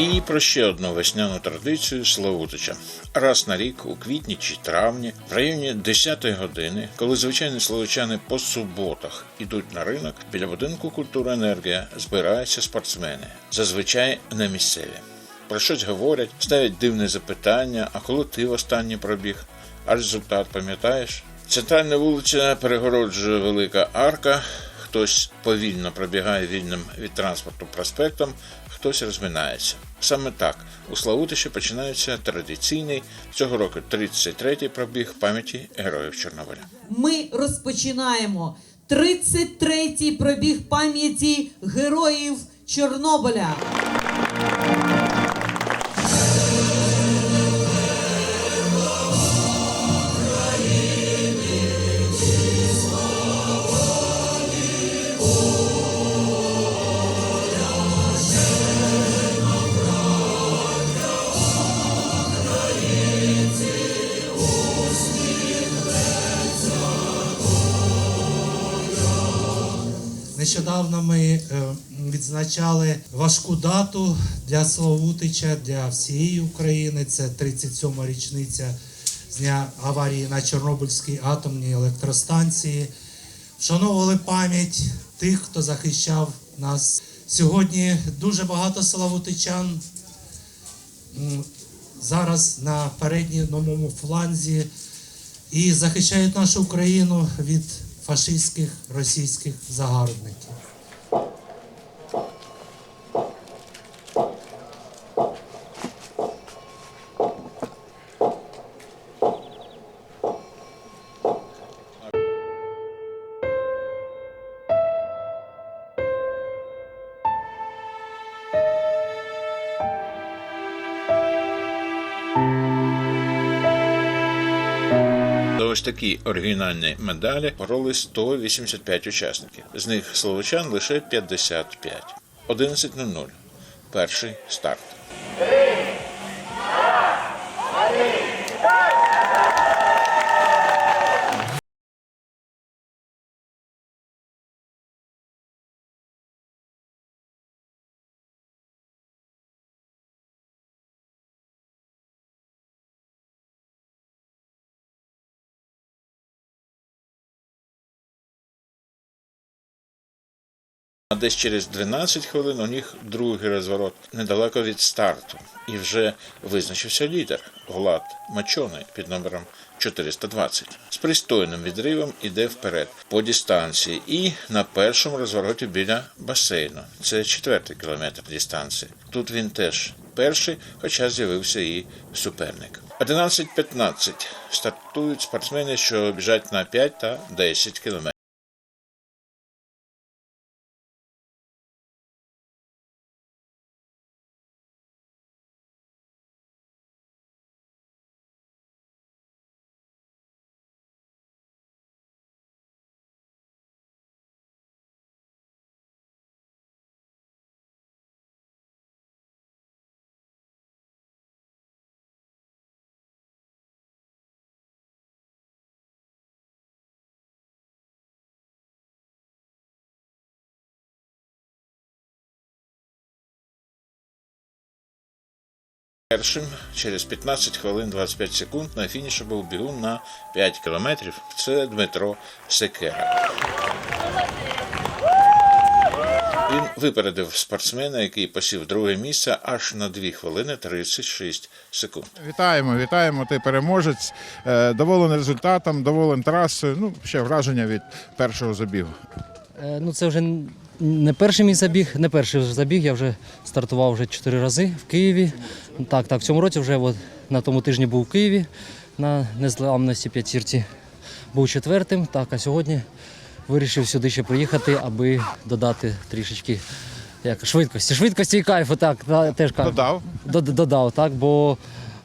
І про ще одну весняну традицію Славутича. Раз на рік, у квітні чи травні, в районі 10-ї години, коли звичайні словичани по суботах ідуть на ринок, біля будинку культури енергія збираються спортсмени, зазвичай не місцеві. Про щось говорять, ставлять дивне запитання, а коли ти востаннє пробіг, а результат пам'ятаєш? Центральна вулиця перегороджує велика арка. Хтось повільно пробігає вільним від транспорту проспектом, хтось розминається. Саме так у Славутищі починається традиційний цього року 33-й пробіг пам'яті героїв Чорнобиля. Ми розпочинаємо 33-й пробіг пам'яті героїв Чорнобиля. Нещодавно ми е, відзначали важку дату для Славутича, для всієї України. Це 37-ма річниця з дня аварії на Чорнобильській атомній електростанції. Вшановували пам'ять тих, хто захищав нас. Сьогодні дуже багато славутичан зараз на передньому фланзі і захищають нашу Україну від фашистських російських загарбників. Ось такі оригінальні медалі боролись 185 учасників. З них словачан лише 55. 11.00. Перший старт. А десь через 12 хвилин у них другий розворот недалеко від старту. І вже визначився лідер Влад Мачоний під номером 420. З пристойним відривом іде вперед по дистанції і на першому розвороті біля басейну. Це четвертий кілометр дистанції. Тут він теж перший, хоча з'явився і суперник. 11.15 стартують спортсмени, що біжать на 5 та 10 кілометрів. Першим через 15 хвилин 25 секунд на фініші був бігун на 5 кілометрів. Це Дмитро Секера. Він випередив спортсмена, який посів друге місце аж на 2 хвилини 36 секунд. Вітаємо, вітаємо. Ти переможець. Е, Доволений результатом, доволен трасою. Ну, ще враження від першого забігу. Е, Ну, це вже не перший мій забіг, не перший забіг. Я вже стартував вже чотири рази в Києві. Так, так, в цьому році вже от, на тому тижні був в Києві на незламності п'ятірці. Був четвертим. Так, а сьогодні вирішив сюди ще приїхати, аби додати трішечки як, швидкості. Швидкості і кайфу, так, теж кайф. Додав. Додав, так, бо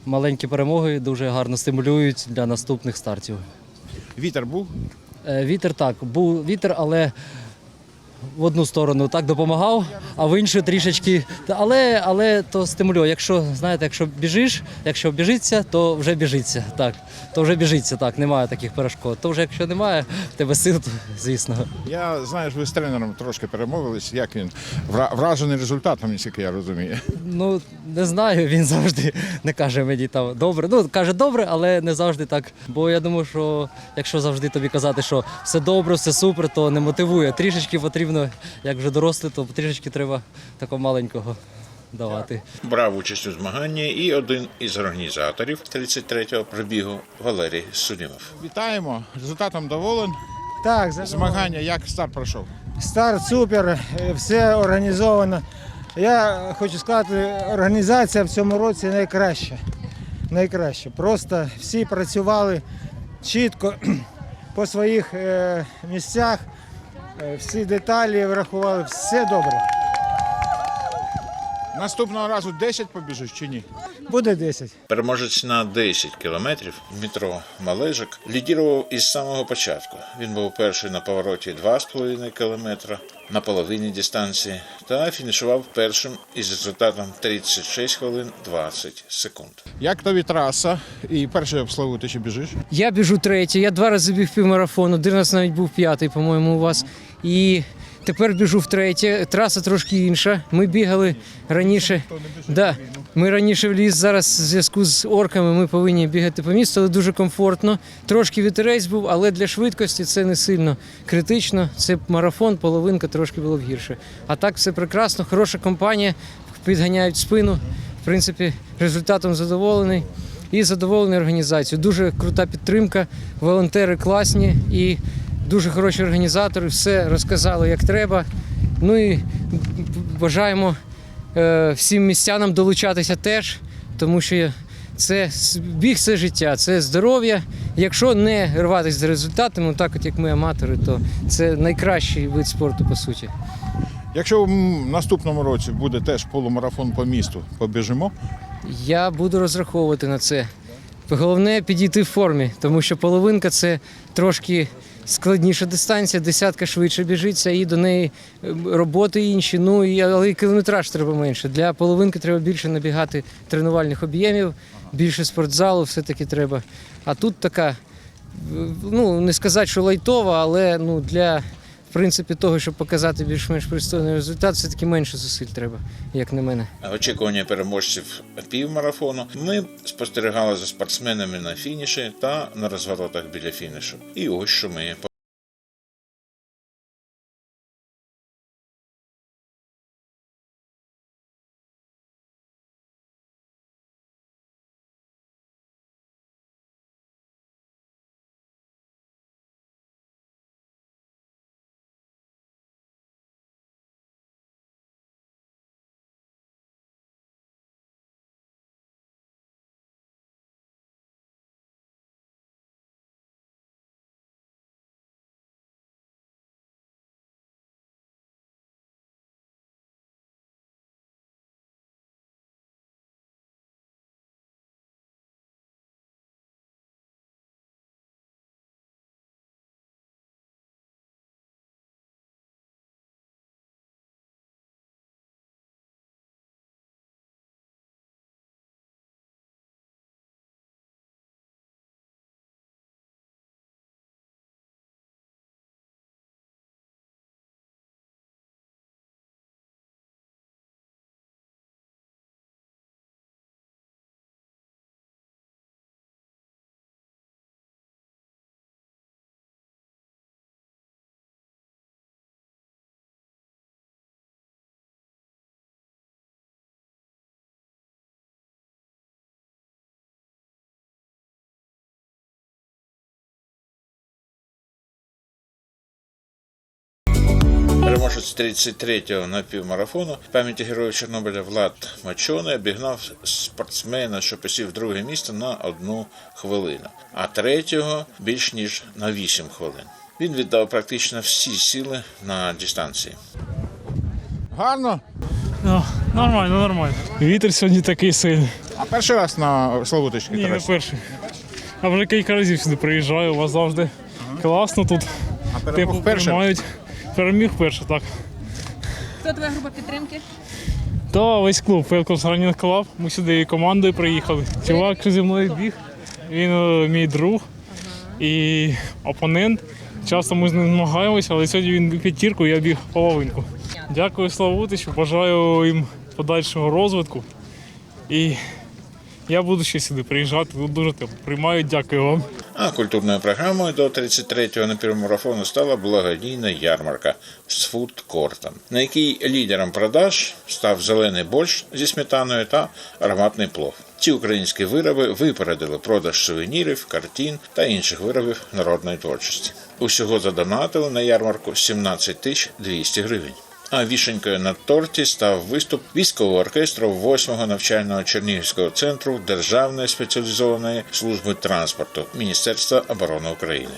маленькі перемоги дуже гарно стимулюють для наступних стартів. Вітер був. Е, Вітер так, був вітер, але в одну сторону так допомагав, а в іншу трішечки. Але, але то стимулює. Якщо знаєте, якщо біжиш, якщо біжиться, то вже біжиться. Так, то вже біжиться. Так, немає таких перешкод. То вже якщо немає в тебе сил, то звісно. Я знаю, що ви з тренером трошки перемовились. Як він вражений результатом, наскільки я розумію. Ну не знаю, він завжди не каже мені там добре. Ну каже добре, але не завжди так. Бо я думаю, що якщо завжди тобі казати, що все добре, все супер, то не мотивує. Трішечки потрібно, як вже дорослий, то трішечки треба такого маленького давати. Брав участь у змаганні і один із організаторів 33-го пробігу Валерій Судімов. Вітаємо. Результатом доволен. Так, за- Змагання, як старт пройшов? старт супер, е, все організовано. Я хочу сказати, організація в цьому році найкраща. Найкраща. Просто всі працювали чітко по своїх е, місцях, всі деталі врахували, все добре. Наступного разу 10 побіжиш чи ні? Буде 10. Переможець на 10 кілометрів Дмитро Малежик лідірував із самого початку. Він був перший на повороті 2,5 кілометра на половині дистанції та фінішував першим із результатом 36 хвилин 20 секунд. Як тобі траса? І перший обслугу ти ще біжиш? Я біжу третій, я два рази біг півмарафон, один раз навіть був п'ятий, по-моєму, у вас. І тепер біжу втретє. Траса трошки інша. Ми бігали раніше. Да, ми раніше в ліс, зараз в зв'язку з орками ми повинні бігати по місту, але дуже комфортно. Трошки вітерець був, але для швидкості це не сильно критично. Це марафон, половинка трошки було б гірше. А так все прекрасно, хороша компанія, підганяють спину. В принципі, результатом задоволений і задоволений організацією. Дуже крута підтримка, волонтери класні і дуже хороші організатори. Все розказали як треба. Ну і бажаємо е, всім містянам долучатися теж, тому що це біг це життя, це здоров'я. Якщо не рватися за результатами, так от як ми аматори, то це найкращий вид спорту по суті. Якщо в наступному році буде теж полумарафон по місту, побіжимо. Я буду розраховувати на це. Головне підійти в формі, тому що половинка це трошки складніша дистанція, десятка швидше біжиться, і до неї е, роботи інші. Ну і але і кілометраж треба менше. Для половинки треба більше набігати тренувальних об'ємів, більше спортзалу, все-таки треба. А тут така, ну не сказати, що лайтова, але ну для. Принципі, того, щоб показати більш-менш пристойний результат, все-таки менше зусиль треба, як на мене. Очікування переможців півмарафону ми спостерігали за спортсменами на фініші та на розворотах біля фінішу. І ось що ми Переможець 33-го напівмарафону пам'яті героїв Чорнобиля Влад Мачоне обігнав спортсмена, що посів друге місце на одну хвилину, а третього більш ніж на 8 хвилин. Він віддав практично всі сили на дистанції. Гарно. Ну, нормально, нормально. Вітер сьогодні такий сильний. А перший раз на Славутичній Ні, не перший. А вже кілька разів сюди приїжджаю, у вас завжди класно тут. А перемог перший? приймають. Переміг перше, так. Хто твоя група підтримки? Та весь клуб, Пелкос Running Club. Ми сюди командою приїхали. Чувак зі мною біг. Він е, мій друг і опонент. Часто ми з ним змагаємося, але сьогодні він біг п'ятірку, я біг половинку. Дякую Славутичу, бажаю їм подальшого розвитку. І я буду ще сюди приїжджати, тут дуже тепло. Приймаю, дякую вам. А культурною програмою до 33-го напівмарафону стала благодійна ярмарка з фудкортом, на якій лідером продаж став зелений борщ зі сметаною та ароматний плов. Ці українські вироби випередили продаж сувенірів, картин та інших виробів народної творчості. Усього задонатили на ярмарку 17 тисяч 200 гривень. А вішенькою на торті став виступ військового оркестру 8-го навчального Чернігівського центру Державної спеціалізованої служби транспорту Міністерства оборони України.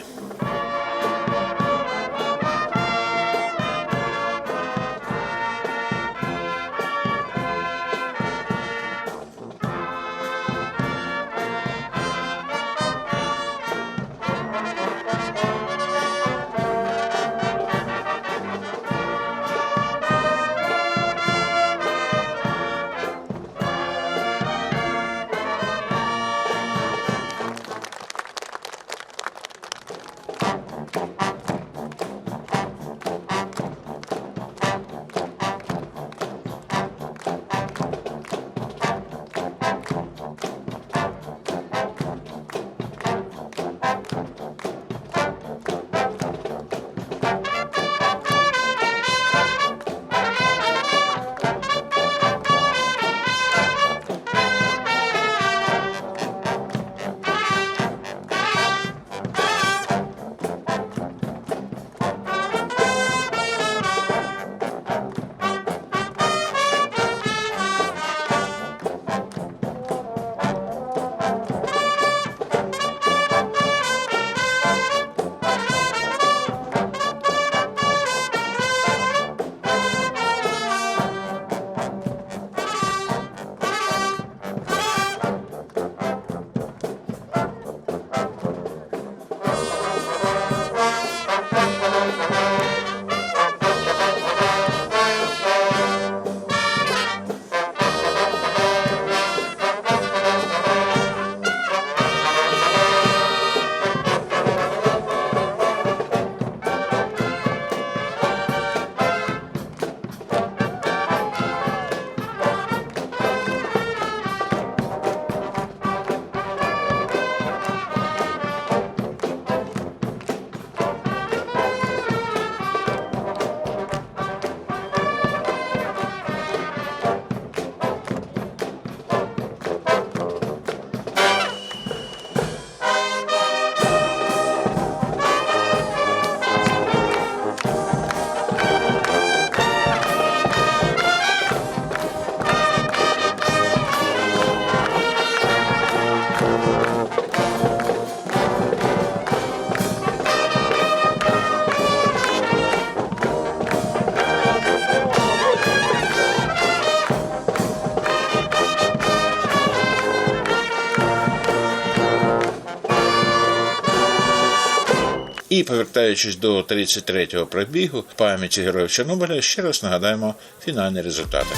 І повертаючись до 33-го пробігу пам'яті героїв Чорнобиля, ще раз нагадаємо фінальні результати.